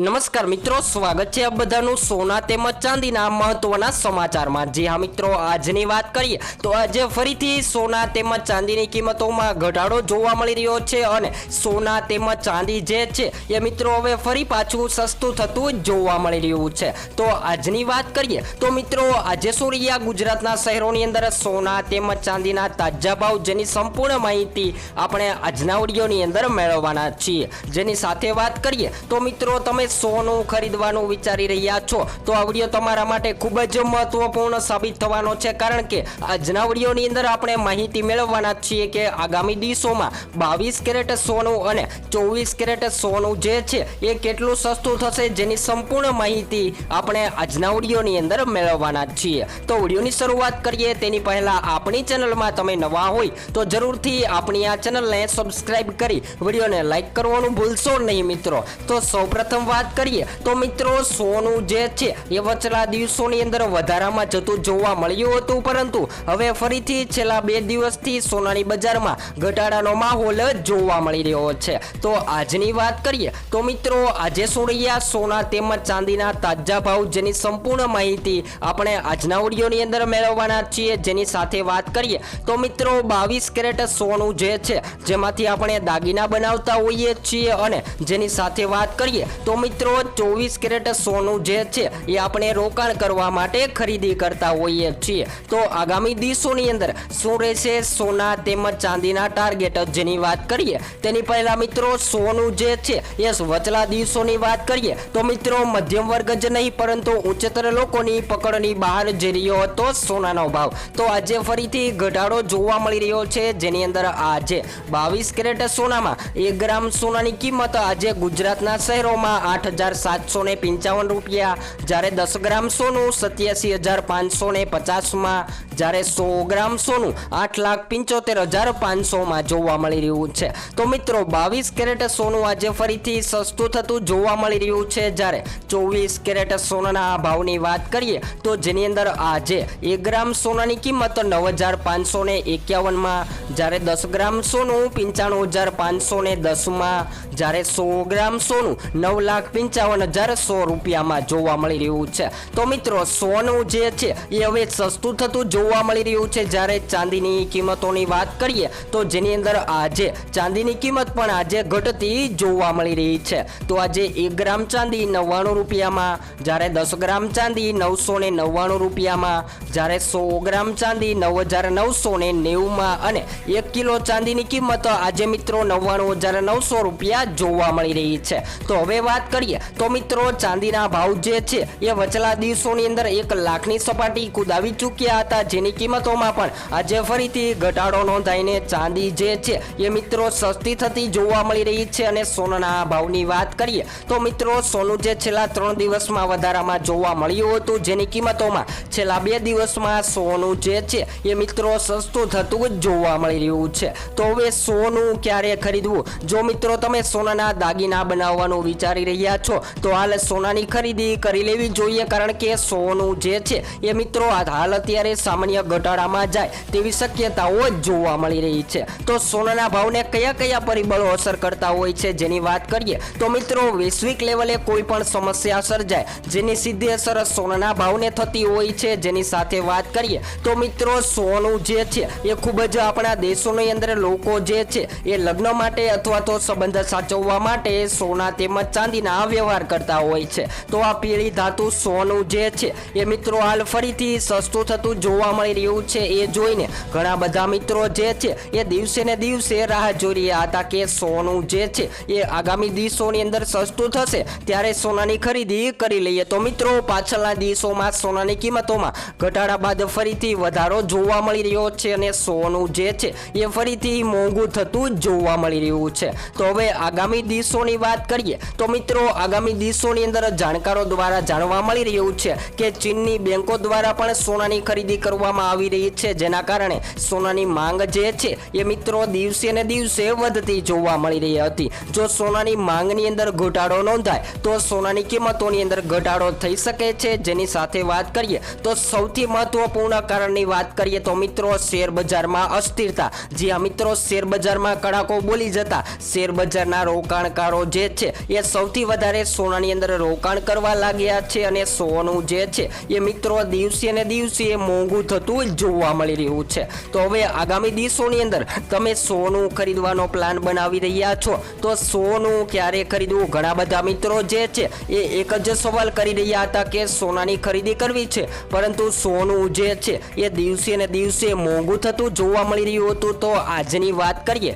નમસ્કાર મિત્રો, સ્વાગત છે આપ બધાનું સોના તેમજ ચાંદીના મહત્વના સમાચારમાં. જી હા મિત્રો, આજની વાત કરીએ તો આજે ફરીથી સોના તેમજ ચાંદીની કિંમતોમાં ઘટાડો જોવા મળી રહ્યો છે અને સોના તેમજ ચાંદી જે છે એ મિત્રો હવે ફરી પાછું સસ્તું થતું જોવા મળી રહ્યું છે. તો આજની વાત કરીએ તો મિત્રો, આજે શું રહ્યા ગુજરાતના શહેરોની અંદર સોના તેમજ ચાંદીના તાજા ભાવ જેની સંપૂર્ણ માહિતી આપણે આજના ઓડિયોની અંદર મેળવવાના છીએ. જેની સાથે વાત કરીએ તો મિત્રો, તમે સોનું ખરીદવાનું વિચારી રહ્યા છો. તો આ વીડિયો તમારા માટે ખૂબ જ મહત્વપૂર્ણ સાબિત થવાનો છે. કારણ કે આજના વિડીયોની અંદર આપણે માહિતી મેળવવાના છીએ કે આગામી દિવસોમાં બાવીસ કેરેટ સોનું અને ચોવીસ કેરેટ સોનું જે છે એ કેટલું સસ્તું થશે જેની સંપૂર્ણ માહિતી આપણે આજના વિડીયોની અંદર મેળવવાના છીએ. તો વિડીયોની શરૂઆત કરીએ. તેની પહેલા આપણી ચેનલમાં તમે નવા હોય તો જરૂરથી આપણી આ ચેનલને સબસ્ક્રાઇબ કરી વિડીયોને લાઈક કરવાનું ભૂલશો નહીં મિત્રો. તો સૌપ્રથમ વાત કરીએ તો મિત્રો, સોનું જે છે એ વચલા દિવસોની અંદર વધારામાં જતું જોવા મળ્યું હતું. પરંતુ હવે ફરીથી છેલ્લા બે દિવસથી સોનાની બજારમાં ઘટાડાનો માહોલ જોવા મળી રહ્યો છે. તો આજની વાત કરીએ તો મિત્રો, આજે શું સોના તેમજ ચાંદીના તાજા ભાવ જેની સંપૂર્ણ માહિતી આપણે આજના ઓડિયોની અંદર મેળવવાના છીએ. જેની સાથે વાત કરીએ તો મિત્રો, બાવીસ કેરેટ સોનું જે છે જેમાંથી આપણે દાગીના બનાવતા હોઈએ છીએ અને જેની સાથે વાત કરીએ તો મિત્રો ચોવીસ કેરેટ સોનું જે છે, એ આપણે રોકાણ કરવા માટે ખરીદી કરતા હોઈએ છીએ. તો આગામી દિવસોની અંદર શું રહેશે? સોના તેમજ ચાંદીના ટાર્ગેટ જેની વાત કરીએ, તેની પહેલા મિત્રો, સોનું જે છે, એ વચલા દિવસોની વાત કરીએ. તો મિત્રો, મધ્યમ વર્ગ જ નહીં, પરંતુ ઉચ્ચતર લોકોની પકડની બહાર જઈ રહ્યો હતો સોનાનો ભાવ. તો આજે ફરીથી ઘટાડો જોવા મળી રહ્યો છે, જેની અંદર આજે બાવીસ કેરેટ સોનામાં એક ગ્રામ સોનાની કિંમત આજે ગુજરાતના શહેરોમાં આઠ હજાર સાતસો ને પંચાવન રૂપિયા. જ્યારે દસ ગ્રામ સોનું, સત્યાસી હજાર પાંચસો ને પચાસમાં જ્યારે સો ગ્રામ સોનું, આઠ લાખ પંચોતેર હજાર પાંચસોમાં જોવા મળી રહ્યું છે. તો મિત્રો, બાવીસ કેરેટ સોનું આજે ફરીથી સસ્તું થતું જોવા મળી રહ્યું છે. જ્યારે ચોવીસ કેરેટ સોનાના ભાવની વાત કરીએ, તો જેની અંદર આજે એક ગ્રામ સોનાની કિંમત નવ હજાર પાંચસો ને એકાવનમાં, જ્યારે દસ ગ્રામ સોનું પંચાણું હજાર પાંચસો ને દસમાં, જ્યારે સો ગ્રામ સોનું નવ લાખ પંચાવન હજાર સો રૂપિયામાં જોવા મળી રહ્યું છે. તો મિત્રો, સોનું જે છે, એ હવે સસ્તું થતું જોવા મળી રહ્યું છે. જ્યારે ચાંદીની કિંમતોની વાત કરીએ, તો જેની અંદર આજે ચાંદીની કિંમત પણ આજે ઘટતી જોવા મળી રહી છે. તો આજે એક ગ્રામ ચાંદી નવ્વાણું રૂપિયામાં, જ્યારે દસ ગ્રામ ચાંદી નવસો ને નવ્વાણું રૂપિયામાં, જ્યારે સો ગ્રામ ચાંદી નવ હજાર નવસો ને નેવુંમાં અને એક કિલો ચાંદીની કિંમત આજે મિત્રો નવ્વાણું હજાર નવસો રૂપિયા જોવા મળી રહી છે. તો હવે વાત કરીએ, તો મિત્રો ચાંદીના ભાવ જે છે, એ વચલા દિવસોની અંદર એક લાખની સપાટી કુદાવી ચૂક્યા હતા. જેની કિંમતોમાં પણ આજે ફરીથી ઘટાડો નોંધાઈને ચાંદી જે છે એ મિત્રો સસ્તી થતી જોવા મળી રહી છે અને સોનાના ભાવની વાત કરીએ તો મિત્રો સોનું જે છેલ્લા ત્રણ દિવસમાં વધારામાં જોવા મળ્યું હતું જેની કિંમતોમાં છેલ્લા બે દિવસમાં સોનું જે છે એ મિત્રો સસ્તું થતું જ જોવા મળી રહ્યું છે. તો હવે સોનું ક્યારે ખરીદવું? જો મિત્રો તમે સોનાના દાગીના બનાવવાનું વિચારી રહ્યા છો, તો હાલ સોનાની ખરીદી કરી લેવી જોઈએ કારણ કે સોનું જે છે એ મિત્રો હાલ અત્યારે સામાન્ય ઘટાડામાં જાય તેવી શક્યતાઓ જોવા મળી રહી છે. તો સોનાના ભાવને કયા કયા પરિબળો અસર કરતા હોય છે જેની વાત કરીએ, તો મિત્રો વૈશ્વિક લેવલે કોઈ પણ સમસ્યા સર્જાય જેની સીધી અસર સોનાના ભાવને થતી હોય છે જેની સાથે વાત કરીએ, તો મિત્રો સોનું જે છે એ ખૂબ જ આપણા દેશોની અંદર લોકો જે છે એ લગ્ન માટે અથવા તો સંબંધ સાચવવા માટે સોના તેમજ ચાંદીના વ્યવહાર કરતા હોય છે. તો આ પીળી ધાતુ સોનું જે છે એ મિત્રો હાલ ફરીથી સસ્તું થતું જોવા મળી રહ્યું છે. એ જોઈને ઘણા બધા મિત્રો જે છે, એ દિવસે ને દિવસે રાહ જોઈ રહ્યા હતા કે સોનું જે છે, એ આગામી દિવસોની અંદર સસ્તું થશે. ત્યારે સોનાની ખરીદી કરી લઈએ તો મિત્રો, પાછળના દિવસોમાં સોનાની કિંમતોમાં ઘટાડા બાદ ફરીથી વધારો જોવા મળી રહ્યો છે અને સોનું જે છે, એ ફરીથી મોંઘું થતું જોવા મળી રહ્યું છે. તો હવે આગામી દિવસોની વાત કરીએ તો મિત્રો, આગામી દિવસોની અંદર જાણકારો દ્વારા જાણવા મળી રહ્યું છે કે ચીનની બેંકો દ્વારા પણ સોનાની ખરીદી કરવામાં આવી રહી છે. જેના કારણે સોનાની માંગ જે છે, એ મિત્રો દિવસે ને દિવસે વધતી જોવા મળી રહી હતી. જો સોનાની માંગની અંદર ઘટાડો નોંધાય, તો સોનાની કિંમતોની અંદર ઘટાડો થઈ શકે છે. જેની સાથે વાત કરીએ, તો સૌથી મહત્વપૂર્ણ કારણની વાત કરીએ, તો મિત્રો શેર બજારમાં અસ્થિરતા. જી આ મિત્રો શેર બજારમાં કડાકો બોલી જતા, શેર બજારના રોકાણકારો જે છે, એ સૌથી વધારે સોનાની અંદર રોકાણ કરવા લાગ્યા છે અને સોનું જે છે, એ મિત્રો દિવસે ને દિવસે મોંઘું થતું જોવા મળી રહ્યું છે. તો હવે આગામી દિવસોની અંદર તમે સોનું ખરીદવાનો પ્લાન બનાવી રહ્યા છો. તો સોનું ક્યારે ખરીદવું? ઘણા બધા મિત્રો જે છે એ એક જ સવાલ કરી રહ્યા હતા કે સોનાની ખરીદી કરવી છે. પરંતુ સોનું જે છે એ દિવસે ને દિવસે મોંઘું થતું જોવા મળી રહ્યું હતું. તો આજની વાત કરીએ.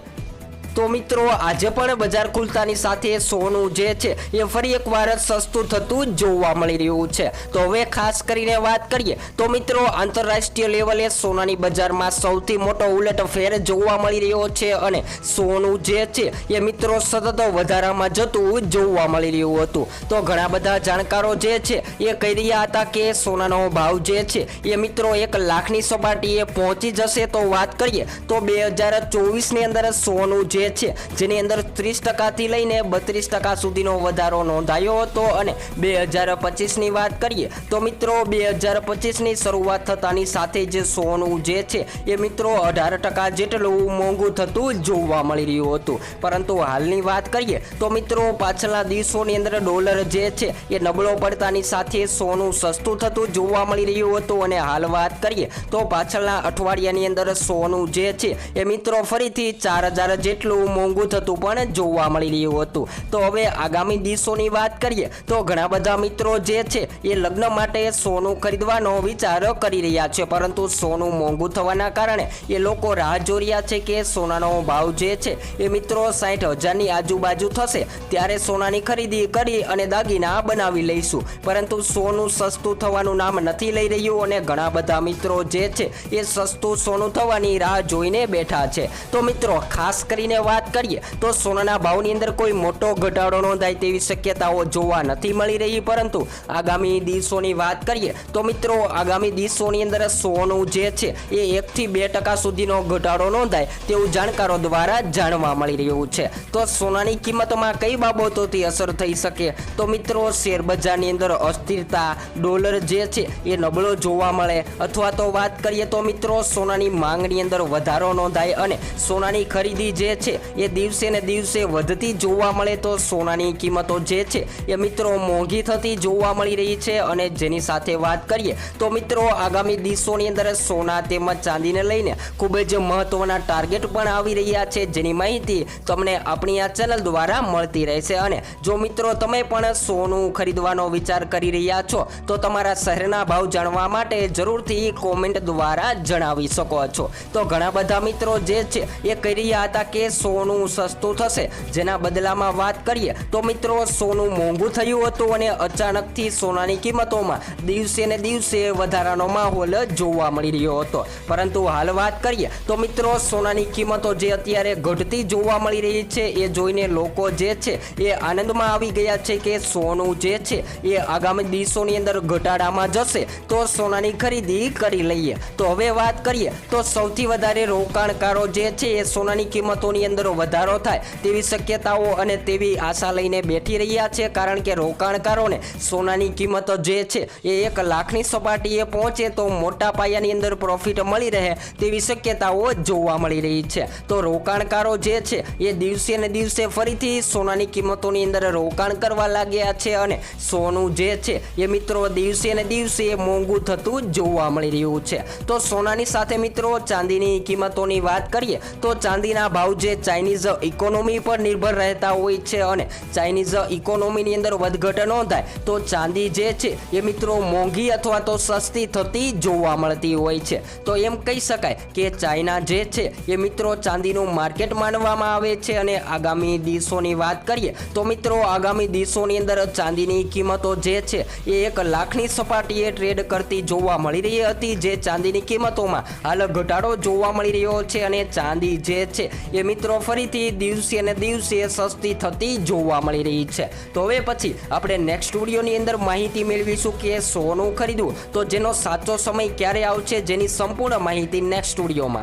તો મિત્રો, આજે પણ બજાર ખુલતાની સાથે સોનું જે છે, એ ફરી એકવાર સસ્તું થતું જોવા મળી રહ્યું છે. તો હવે ખાસ કરીને વાત કરીએ, તો મિત્રો, આંતરરાષ્ટ્રીય લેવલે સોનાની બજારમાં સૌથી મોટો ઉલટ ફેર જોવા મળી રહ્યો છે અને સોનું જે છે, એ મિત્રો સતત વધારામાં જતું જોવા મળી રહ્યું હતું. તો ઘણા બધા જાણકારો જે છે, એ કહી રહ્યા હતા કે સોનાનો ભાવ જે છે, એ મિત્રો એક લાખની સપાટીએ પહોંચી જશે. તો વાત કરીએ, તો બે હજાર ચોવીસની અંદર સોનું જે છે. જેની અંદર ત્રીસ ટકાથી લઈને બત્રીસ ટકા સુધીનો વધારો નોંધાયો હતો. અને બે હજાર પચીસની વાત કરીએ તો મિત્રો, બે હજાર પચીસની શરૂઆત થતાની સાથે જે સોનું જે છે એ મિત્રો અઢાર ટકા જેટલું મોંઘું થતું જોવા મળી રહ્યું હતું. પરંતુ હાલની વાત કરીએ તો મિત્રો પાછળના દિવસોની અંદર ડોલર જે છે એ નબળો પડતાની સાથે સોનું સસ્તું થતું જોવા મળી રહ્યું હતું. અને હાલ વાત કરીએ તો પાછળના અઠવાડિયાની અંદર સોનું જે છે એ મિત્રો ફરીથી ચાર હજાર જેટલું મોંઘું થતું પણ જોવા મળી રહ્યું હતું. તો હવે આગામી દિવસોની વાત કરીએ, તો ઘણા બધા મિત્રો જે છે એ લગ્ન માટે સોનું ખરીદવાનો વિચાર કરી રહ્યા છે. પરંતુ સોનું મોંઘું થવાના કારણે એ લોકો રાહ જોઈ રહ્યા છે કે સોનાનો ભાવ જે છે એ મિત્રો સાઠ હજારની આજુબાજુ થશે. ત્યારે સોનાની ખરીદી કરી અને દાગીના બનાવી લઈશું. પરંતુ સોનું સસ્તું થવાનું નામ નથી લઈ રહ્યું અને ઘણા બધા મિત્રો જે છે એ સસ્તું સોનું થવાની રાહ જોઈને બેઠા છે. તો મિત્રો, ખાસ કરીને વાત કરીએ, તો સોનાના ભાવની અંદર કોઈ મોટો ઘટાડો નોંધાય તેવી શક્યતાઓ જોવા નથી મળી રહી. પરંતુ આગામી દિવસોની વાત કરીએ, તો મિત્રો, આગામી દિવસોની અંદર સોનું જે છે, એ એકથી બે ટકા સુધીનો ઘટાડો નોંધાય તેવું જાણકારો દ્વારા જાણવા મળી રહ્યું છે. તો સોનાની કિંમતમાં કઈ બાબતોથી અસર થઈ શકે? તો મિત્રો, શેર બજારની અંદર અસ્થિરતા, ડોલર જે છે, એ નબળો જોવા મળે. અથવા તો વાત કરીએ, તો મિત્રો, સોનાની માંગની અંદર વધારો નોંધાય અને સોનાની ખરીદી જે છે એ દિવસે ને દિવસે વધતી જોવા મળે તો સોનાની કિંમતો જે છે એ મિત્રો મોંઘી થતી જોવા મળી રહી છે અને જેની સાથે વાત કરીએ તો મિત્રો આગામી દિવસોની અંદર સોના તેમજ ચાંદીને લઈને ખૂબ જ મહત્વના ટાર્ગેટ પણ આવી રહ્યા છે જેની માહિતી તમને આપણી આ ચેનલ દ્વારા મળતી રહેશે અને જો મિત્રો તમે પણ સોનું ખરીદવાનો વિચાર કરી રહ્યા છો તો તમારા શહેરના ભાવ જાણવા માટે જરૂરથી કોમેન્ટ દ્વારા જણાવી શકો છો. તો ઘણા બધા મિત્રો જે છે એ કહી રહ્યા હતા કે સોનું સસ્તું થશે. જેના બદલામાં વાત કરીએ તો મિત્રો, સોનું મોંઘું થયું હતું અને અચાનકથી સોનાની કિંમતોમાં દિવસે ને દિવસે વધારાનો માહોલ જોવા મળી રહ્યો હતો. પરંતુ હાલ વાત કરીએ તો મિત્રો, સોનાની કિંમતો જે અત્યારે ઘટતી જોવા મળી રહી છે, એ જોઈને લોકો જે છે, એ આનંદમાં આવી ગયા છે કે સોનું જે છે, એ આગામી દિવસોની અંદર ઘટાડામાં જશે. તો સોનાની ખરીદી કરી લઈએ. તો હવે વાત કરીએ તો સૌથી વધારે રોકાણકારો જે છે, એ સોનાની કિંમતોની અંદર વધારો થાય તેવી શક્યતાઓ અને તેવી આશા લઈને બેઠી રહ્યા છે. કારણ કે રોકાણકારોને સોનાની કિંમત જે છે એ એક લાખની સપાટીએ પહોંચે તો મોટા પાયાની અંદર પ્રોફિટ મળી રહે તેવી શક્યતાઓ જોવા મળી રહી છે. તો રોકાણકારો જે છે એ દિવસે ને દિવસે ફરીથી સોનાની કિંમતોની અંદર રોકાણ કરવા લાગ્યા છે અને સોનું જે છે એ મિત્રો દિવસે ને દિવસે મોંઘું થતું જોવા મળી રહ્યું છે. તો સોનાની સાથે મિત્રો ચાંદીની કિંમતોની વાત કરીએ તો ચાંદીના ભાવ જે ચાઇનીઝ ઇકોનોમી પર નિર્ભર રહેતા હોય છે અને ચાઇનીઝ ઇકોનોમીની અંદર વધઘટ નોંધાય તો ચાંદી જે છે એ મિત્રો મોંઘી અથવા તો સસ્તી થતી જોવા મળતી હોય છે. તો એમ કહી શકાય કે ચાઇના જે છે એ મિત્રો ચાંદીનું માર્કેટ માનવામાં આવે છે અને આગામી દિવસોની વાત કરીએ, તો મિત્રો આગામી દિવસોની અંદર ચાંદીની કિંમતો જે છે એ એક લાખની સપાટીએ ટ્રેડ કરતી જોવા મળી રહી હતી, જે ચાંદીની કિંમતોમાં હાલ ઘટાડો જોવા મળી રહ્યો છે અને ચાંદી જે છે એ મિત્રો, ફરીથી દિવસે ને દિવસે સસ્તી થતી જોવા મળી રહી છે. તો હવે પછી આપણે નેક્સ્ટ વિડીયોની અંદર માહિતી મેળવીશું કે સોનું ખરીદવું. તો જેનો સાચો સમય ક્યારે આવશે, જેની સંપૂર્ણ માહિતી નેક્સ્ટ વિડીયોમાં